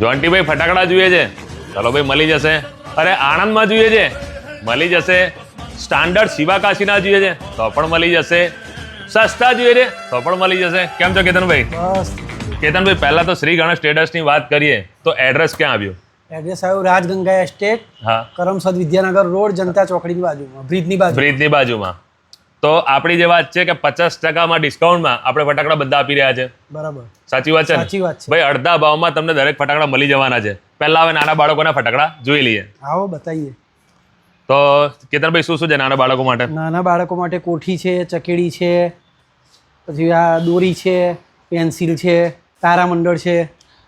જોન્ટીભાઈ ફટાકડા જોઈએ છે. ચલો ભાઈ મળી જશે. અરે આણંદમાં જોઈએ છે. મળી જશે. સ્ટાન્ડર્ડ શિવાકાશીના જોઈએ છે. તો પણ મળી જશે. સસ્તા જોઈએ છે. તો પણ મળી જશે. કેમ છો કેતનભાઈ? બસ. કેતનભાઈ પહેલા તો શ્રી ગણેશ ટ્રેડર્સની વાત કરીએ. તો એડ્રેસ ક્યાં આવ્યું? એડ્રેસ આવ્યું રાજગંગા એસ્ટેટ હા. કરમસદ વિદ્યાનગર રોડ જનતા ચોકડીની બાજુમાં બ્રિજની બાજુ. બ્રિજની બાજુમાં. તો આપણી જે વાત છે કે પચાસ ટકામાં ડિસ્કાઉન્ટમાં આપણે ફટાકડા બધા આપી રહ્યા છે. બરાબર. સાચી વાત છે સાચી વાત છે. ભાઈ અડધા ભાવમાં તમને દરેક ફટાકડા મળી જવાના છે. પહેલા હવે નાના બાળકોના ફટાકડા જોઈ લઈએ. આવો બતાવીએ તો કેતનભાઈ શું શું છે નાના બાળકો માટે? નાના બાળકો માટે કોઠી છે ચકેડી છે પછી આ દોરી છે પેન્સિલ છે તારામંડળ છે.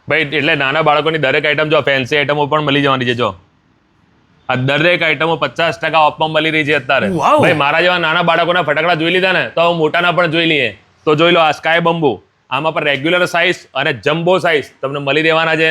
ભાઈ એટલે નાના બાળકોની દરેક આઈટમ જો ફેન્સી આઈટમો પણ મળી જવાની છે જો. આ દરેક આઈટમો પચાસ ટકા ઓફમાં મળી રહી છે અત્યારે. ભાઈ મારા જેવા નાના બાળકોના ફટાકડા જોઈ લીધા ને તો મોટાના પણ જોઈ લઈએ. તો જોઈ લો આ સ્કાય બંબુ આમાં પણ રેગ્યુલર સાઇઝ અને જમ્બો સાઇઝ તમને મળી રહેવાના છે.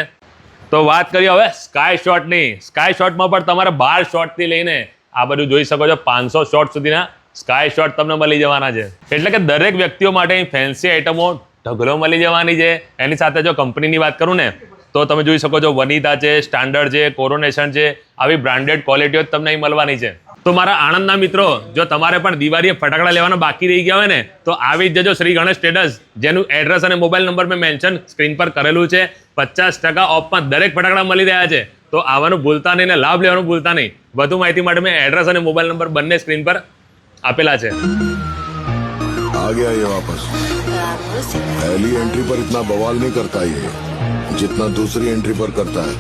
તો વાત કરીએ હવે સ્કાય શોટની સ્કાય શોટમાં પણ તમારે બાર શોટથી લઈને આ બધું જોઈ શકો છો પાંચસો શોટ સુધીના સ્કાય શોટ તમને મળી જવાના છે. એટલે કે દરેક વ્યક્તિઓ માટે ફેન્સી આઈટમો ઢગલો મળી જવાની છે. એની સાથે જો કંપનીની વાત કરું ને તો તમે જોઈ શકો છો, વનિતા છે, સ્ટાન્ડર્ડ છે, કોરોનેશન છે, આવી બ્રાન્ડેડ ક્વોલિટીઓ જ તમને અહીં મળવાની છે. તો મારા આણંદના મિત્રો, જો તમારે પણ દિવાળીએ ફટાકડા લેવાના બાકી રહી ગયા હોય ને, તો આવી જ જજો શ્રી ગણેશ ટ્રેડર્સ જેનું એડ્રેસ અને મોબાઈલ નંબર મેં મેન્શન સ્ક્રીન પર કરેલું છે. પચાસ ટકા ઓફમાં દરેક ફટાકડા મળી રહ્યા છે. તો આવવાનું ભૂલતા નહીં ને લાભ લેવાનું ભૂલતા નહીં. વધુ માહિતી માટે મેં એડ્રેસ અને મોબાઈલ નંબર બંને સ્ક્રીન પર આપેલા છે. आ गया ये वापस पहली एंट्री पर इतना बवाल नहीं करता ये जितना दूसरी एंट्री पर करता है